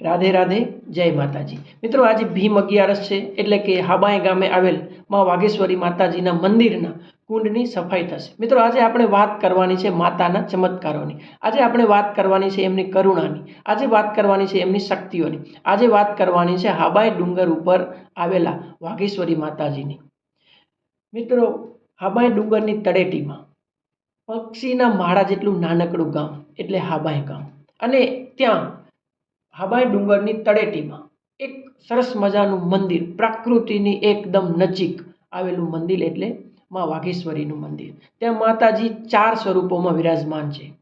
રાધે રાધે, જય માતાજી. મિત્રો, આજે ભીમ અગિયારસ છે, એટલે કે હાબાઈ ગામે આવેલમાં વાઘેશ્વરી માતાજીના મંદિરના કુંડની સફાઈ થશે. મિત્રો, આજે આપણે વાત કરવાની છે માતાના ચમત્કારોની. આજે આપણે વાત કરવાની છે એમની કરુણાની. આજે વાત કરવાની છે એમની શક્તિઓની. આજે વાત કરવાની છે હાબાઈ ડુંગર ઉપર આવેલા વાઘેશ્વરી માતાજીની. મિત્રો હાબાઈ ડુંગરની તળેટીમાં પક્ષીના માળા જેટલું નાનકડું ગામ, એટલે હાબાઈ ગામ. અને ત્યાં હાબાઈ ડુંગરની તળેટીમાં. એક સરસ મજાનું મંદિર, પ્રકૃતિની એકદમ નજીક આવેલું મંદિર એટલે માં વાઘેશ્વરીનું મંદિર. ત્યાં માતાજી ચાર સ્વરૂપોમાં વિરાજમાન છે.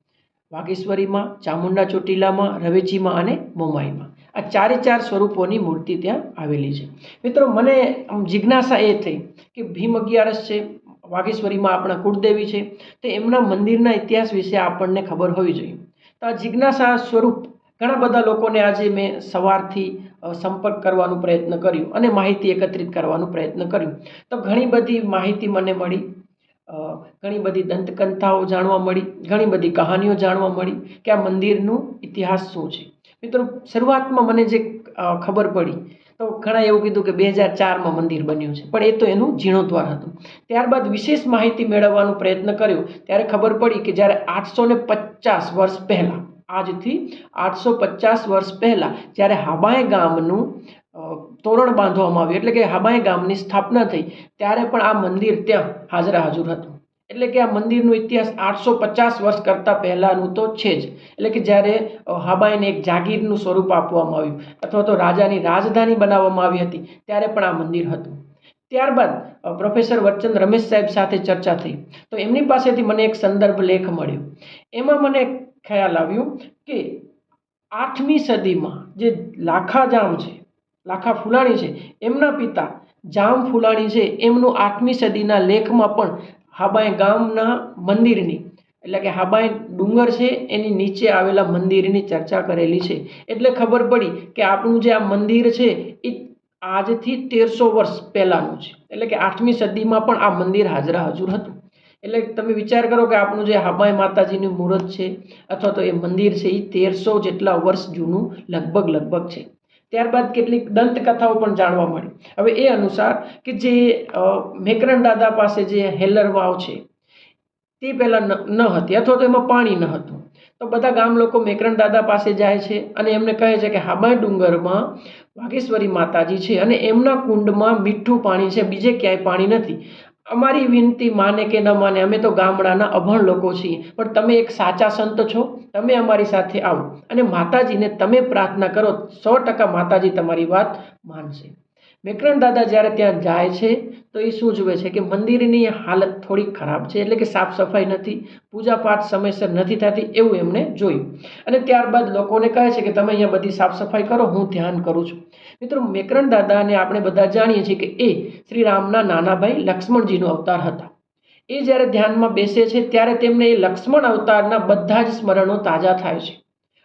વાઘેશ્વરીમાં, ચામુંડા ચોટીલામાં, રવેચીમાં અને મોમાઈમાં. આ ચારે ચાર સ્વરૂપોની મૂર્તિ ત્યાં આવેલી છે. મિત્રો, મને જિજ્ઞાસા એ થઈ કે ભીમ અગિયારસ છે, વાઘેશ્વરીમાં આપણા કુળદેવી છે, તો એમના મંદિરના ઇતિહાસ વિશે આપણને ખબર હોવી જોઈએ. તો આ જિજ્ઞાસા સ્વરૂપ ઘણા બધા લોકોને આજે મેં સવારથી સંપર્ક કરવાનો પ્રયત્ન કર્યો અને માહિતી એકત્રિત કરવાનો પ્રયત્ન કર્યો. તો ઘણી બધી માહિતી મને મળી ઘણી બધી દંતકથાઓ જાણવા મળી, ઘણી બધી કહાનીઓ જાણવા મળી કે આ મંદિરનું ઇતિહાસ શું છે. મિત્રો, શરૂઆતમાં મને જે ખબર પડી, તો ઘણા એવું કીધું કે બે હજાર ચારમાં મંદિર બન્યું છે, પણ એ તો એનું જીર્ણોદ્વાર હતું. ત્યારબાદ વિશેષ માહિતી મેળવવાનો પ્રયત્ન કર્યો, ત્યારે ખબર પડી કે જ્યારે આઠસો ને પચાસ વર્ષ પહેલાં આજથી આઠસો પચાસ વર્ષ પહેલાં જ્યારે હાબાઈ ગામનું તોરણ બાંધવામાં આવ્યું, એટલે કે હાબાઈ ગામની સ્થાપના થઈ, ત્યારે પણ આ મંદિર ત્યાં હાજરા હાજર હતું. એટલે કે આ મંદિરનો ઇતિહાસ આઠસો પચાસ વર્ષ કરતાં પહેલાંનું તો છે જ. એટલે કે જ્યારે હાબાઈને એક જાગીરનું સ્વરૂપ આપવામાં આવ્યું, અથવા તો રાજાની રાજધાની બનાવવામાં આવી હતી, ત્યારે પણ આ મંદિર હતું. ત્યારબાદ પ્રોફેસર વચ્ચંદ રમેશ સાહેબ સાથે ચર્ચા થઈ. તો એમની પાસેથી મને એક સંદર્ભ લેખ મળ્યો. એમાં મને ખ્યાલ આવ્યું કે આઠમી સદીમાં જે લાખા જામ છે, લાખા ફુલાણી છે, એમના પિતા જામ ફુલાણી છે, એમનું આઠમી સદીના લેખમાં પણ હાબાઈ ગામના મંદિરની, એટલે કે હાબાઈ ડુંગર છે, એની નીચે આવેલા મંદિરની ચર્ચા કરેલી છે. એટલે ખબર પડી કે આપણું જે આ મંદિર છે, એ આજથી તેરસો વર્ષ પહેલાંનું છે. એટલે કે આઠમી સદીમાં પણ આ મંદિર હાજરા હજુર હતું. એટલે તમે વિચાર કરો કે આપણું જે હાબાઈ માતાજીનું મુહૂર્ત છે, અથવા તો એ મંદિર છે, એ તેરસો જેટલા વર્ષ જૂનું લગભગ લગભગ છે. ત્યારબાદ કેટલીક દંતકથાઓ પણ જાણવા મળી. હવે એ અનુસાર કે જે મેકરણ દાદા પાસે જે હેલર વાવ છે, તે પહેલાં ન હતી, અથવા તો એમાં પાણી ન હતું. તો બધા ગામ લોકો મેકરણ દાદા પાસે જાય છે અને એમને કહે છે કે હાબાઈ ડુંગરમાં વાઘેશ્વરી માતાજી છે અને એમના કુંડમાં મીઠું પાણી છે, બીજે ક્યાંય પાણી નથી. અમારી વિનંતી માને કે ન માને, અમે તો ગામડાના અભણ લોકો છીએ, પણ તમે એક સાચા સંત છો, તમે અમારી સાથે આવો. અને માતાજીને તમે પ્રાર્થના કરો, સો ટકા માતાજી તમારી વાત માનશે. મેકરણ દાદા જ્યારે ત્યાં જાય છે, તો એ શું જુએ છે કે મંદિરની હાલત થોડી ખરાબ છે, એટલે કે સાફ સફાઈ નથી, પૂજાપાઠ સમયસર નથી થતી એવું એમણે જોયું. અને ત્યારબાદ લોકોને કહે છે કે તમે અહીંયા બધી સાફ સફાઈ કરો, હું ધ્યાન કરું છું. મિત્રો મેકરણ દાદાને આપણે બધા જાણીએ છીએ કે એ શ્રી રામના નાના ભાઈ લક્ષ્મણજીનો અવતાર હતા. એ જ્યારે ધ્યાનમાં બેસે છે, ત્યારે તેમને એ લક્ષ્મણ અવતારના બધા જ સ્મરણો તાજા થાય છે.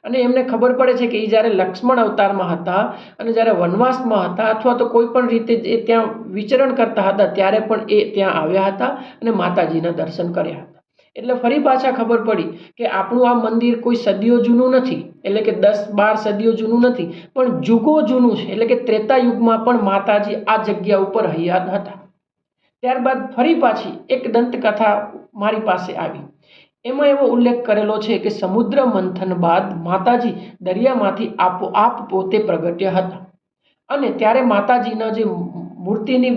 અને એમને ખબર પડે છે કે એ જ્યારે લક્ષ્મણ અવતારમાં હતા અને જ્યારે વનવાસમાં હતા અથવા તો કોઈ પણ રીતે એ ત્યાં વિચરણ કરતા હતા, ત્યારે પણ એ ત્યાં આવ્યા હતા અને માતાજીના દર્શન કર્યા હતા. એટલે ફરી પાછા ખબર પડી કે આપણું આ મંદિર કોઈ સદીઓ જૂનું નથી, એટલે કે દસ બાર સદીઓ જૂનું નથી, પણ જુગો જૂનું છે, એટલે કે ત્રેતા યુગમાં પણ માતાજી આ જગ્યા ઉપર હયાત હતા. ત્યારબાદ ફરી પાછી એક દંતકથા મારી પાસે આવી. એમાં એવો ઉલ્લેખ કરેલો છે કે સમુદ્ર મંથન બાદ માતાજી દરિયામાંથી આપોઆપ પોતે પ્રગટ્યા હતા. અને ત્યારે માતાજીના જે મૂર્તિની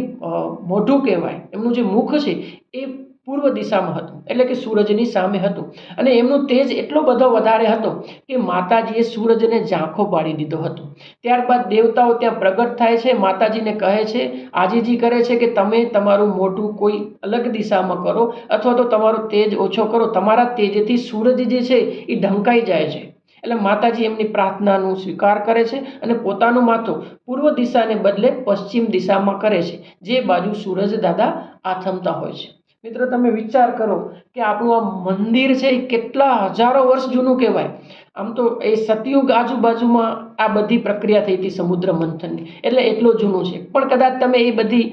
મોઢું કહેવાય, એમનું જે મુખ છે, એ પૂર્વ દિશામાં હતું, એટલે કે સૂરજની સામે હતું. અને એમનું તેજ એટલો બધો વધારે હતો કે માતાજીએ સૂરજને ઝાંખો પાડી દીધો હતો. ત્યારબાદ દેવતાઓ ત્યાં પ્રગટ થાય છે, માતાજીને કહે છે, આજીજી કરે છે કે તમે તમારું મોઢું કોઈ અલગ દિશામાં કરો અથવા તો તમારો તેજ ઓછો કરો. તમારા તેજથી સૂરજ જે છે એ ઢંકાઈ જાય છે. એટલે માતાજી એમની પ્રાર્થનાનું સ્વીકાર કરે છે અને પોતાનું માથું પૂર્વ દિશાને બદલે પશ્ચિમ દિશામાં કરે છે. જે બાજુ સૂરજ દાદા આથમતા હોય છે. મિત્રો, તમે વિચાર કરો કે આપણું આ મંદિર છે એ કેટલા હજારો વર્ષ જૂનું કહેવાય. આમ તો એ સતયુગ આજુબાજુમાં આ બધી પ્રક્રિયા થઈ હતી સમુદ્ર મંથનની. એટલે એટલું જૂનું છે. પણ કદાચ તમે એ બધી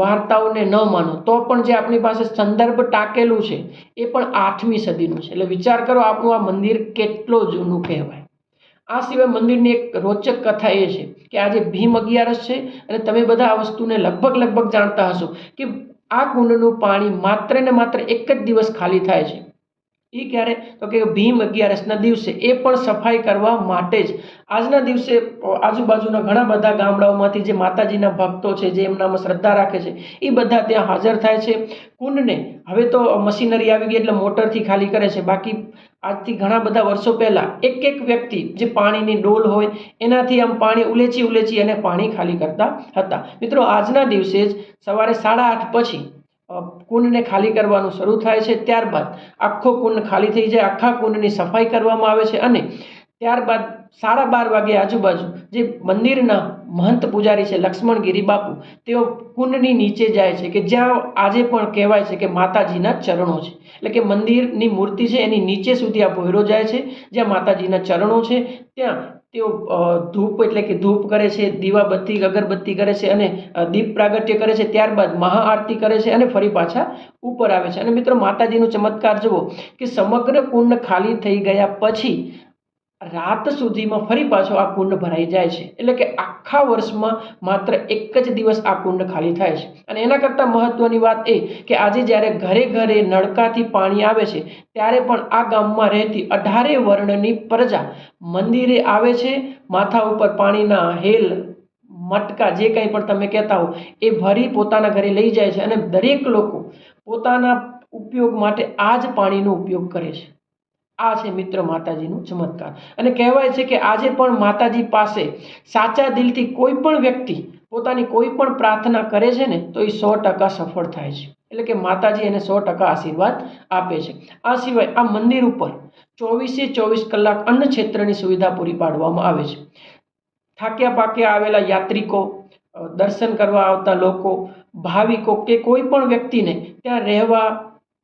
વાર્તાઓને ન માનો, તો પણ જે આપણી પાસે સંદર્ભ ટાંકેલું છે, એ પણ આઠમી સદીનું છે. એટલે વિચાર કરો આપણું આ મંદિર કેટલો જૂનું કહેવાય. આ સિવાય મંદિરની એક રોચક કથા એ છે કે આજે ભીમ અગિયારસ છે અને તમે બધા આ વસ્તુને લગભગ લગભગ જાણતા હશો કે આ કુંડનું પાણી માત્ર ને માત્ર એક જ દિવસ ખાલી થાય છે. એ ક્યારે? તો કે ભીમ અગિયારસના દિવસે એ પણ સફાઈ કરવા માટે જ. આજના દિવસે આજુબાજુના ઘણા બધા ગામડાઓમાંથી જે માતાજીના ભક્તો છે, જે એમનામાં શ્રદ્ધા રાખે છે એ બધા ત્યાં હાજર થાય છે. કુંડને હવે તો મશીનરી આવી ગઈ એટલે મોટરથી ખાલી કરે છે. બાકી આજથી ઘણા બધા વર્ષો પહેલાં એક એક વ્યક્તિ જે પાણીની ડોલ હોય, એનાથી આમ પાણી ઉલેચી ઉલેચી અને પાણી ખાલી કરતા હતા. મિત્રો, આજના દિવસે જ સવારે સાડા આઠ પછી કુંડને ખાલી કરવાનું શરૂ થાય છે, ત્યારબાદ આખો કુંડ ખાલી થઈ જાય, આખા કુંડની સફાઈ કરવામાં આવે છે અને ત્યારબાદ સાડા બાર વાગે આજુબાજુ જે મંદિરના મહંત પૂજારી છે, લક્ષ્મણગીરી બાપુ, તેઓ કુંડની નીચે જાય છે કે જ્યાં આજે પણ કહેવાય છે કે માતાજીના ચરણો છે. એટલે કે મંદિરની મૂર્તિ છે, એની નીચે સુધી આ ભોયરો જાય છે, જ્યાં માતાજીના ચરણો છે, ત્યાં તેઓ ધૂપ એટલે કે ધૂપ કરે છે, દીવાબત્તી, અગરબત્તી કરે છે અને દીપ પ્રાગટ્ય કરે છે, ત્યારબાદ મહાઆરતી કરે છે અને ફરી પાછા ઉપર આવે છે. અને મિત્રો, માતાજીનો ચમત્કાર જુઓ કે સમગ્ર કુંડ ખાલી થઈ ગયા પછી રાત સુધીમાં ફરી પાછો આ કુંડ ભરાઈ જાય છે. એટલે કે આખા વર્ષમાં માત્ર એક જ દિવસ આ કુંડ ખાલી થાય છે. અને એના કરતાં મહત્ત્વની વાત એ કે આજે જ્યારે ઘરે ઘરે નળકાથી પાણી આવે છે, ત્યારે પણ આ ગામમાં રહેતી અઢારે વર્ણની પ્રજા મંદિરે આવે છે, માથા ઉપર પાણીના હેલ, મટકા જે કંઈ પણ તમે કહેતા હો, એ ભરી પોતાના ઘરે લઈ જાય છે અને દરેક લોકો પોતાના ઉપયોગ માટે આ જ પાણીનો ઉપયોગ કરે છે. આ છે મિત્ર માતાજીનું ચમત્કાર. અને કહેવાય છે કે આજે પણ માતાજી પાસે સાચા દિલથી કોઈ પણ વ્યક્તિ પોતાની કોઈ પણ પ્રાર્થના કરે છે ને, તો એ સો ટકા સફળ થાય છે. એટલે કે માતાજી એને સો ટકા આશીર્વાદ આપે છે. આ સિવાય આ મંદિર ઉપર ચોવીસે ચોવીસ કલાક અન્ન ક્ષેત્રની સુવિધા પૂરી પાડવામાં આવે છે. થાક્યા પાક્યા આવેલા યાત્રિકો દર્શન કરવા આવતા લોકો, ભાવિકો કે કોઈ પણ વ્યક્તિને ત્યાં રહેવા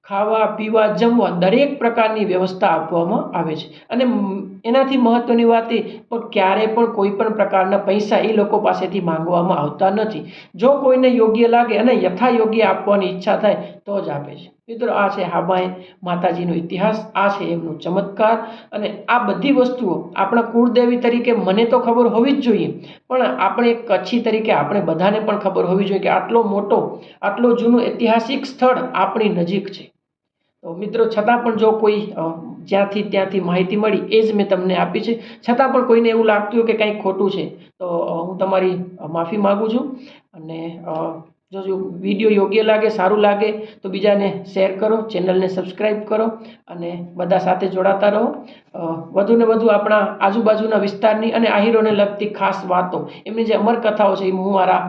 ખાવા, પીવા, જમવા દરેક પ્રકારની વ્યવસ્થા આપવામાં આવે છે. અને એનાથી મહત્ત્વની વાત એ, પણ ક્યારે પણ કોઈ પણ પ્રકારના પૈસા એ લોકો પાસેથી માંગવામાં આવતા નથી. જો કોઈને યોગ્ય લાગે અને યથા યોગ્ય આપવાની ઈચ્છા થાય, તો જ આપે છે. મિત્રો, આ છે હાબાએ માતાજીનો ઇતિહાસ, આ છે એમનો ચમત્કાર. અને આ બધી વસ્તુઓ આપણા કુળદેવી તરીકે મને તો ખબર હોવી જ જોઈએ, પણ આપણે કચ્છી તરીકે આપણે બધાને પણ ખબર હોવી જોઈએ કે આટલો મોટો, આટલો જૂનું ઐતિહાસિક સ્થળ આપણી નજીક છે. તો મિત્રો, છતાં પણ જો કોઈ જ્યાંથી ત્યાંથી માહિતી મળી, એ જ મેં તમને આપી છે. છતાં પણ કોઈને એવું લાગતું હોય કે કંઈક ખોટું છે, તો હું તમારી માફી માગું છું. અને જો જો વીડિયો યોગ્ય લાગે, સારું લાગે, તો બીજાને શેર કરો, ચેનલને સબસ્ક્રાઈબ કરો અને બધા સાથે જોડાતા રહો. વધુને વધુ આપણા આજુબાજુના વિસ્તારની અને આહીરોને લગતી ખાસ વાતો, એમની જે અમર કથાઓ છે, એ હું મારા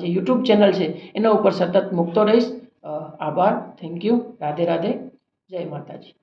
જે યુટ્યુબ ચેનલ છે, એના ઉપર સતત મૂકતો રહીશ. આભાર. Thank you Radhe Radhe. જય માતાજી.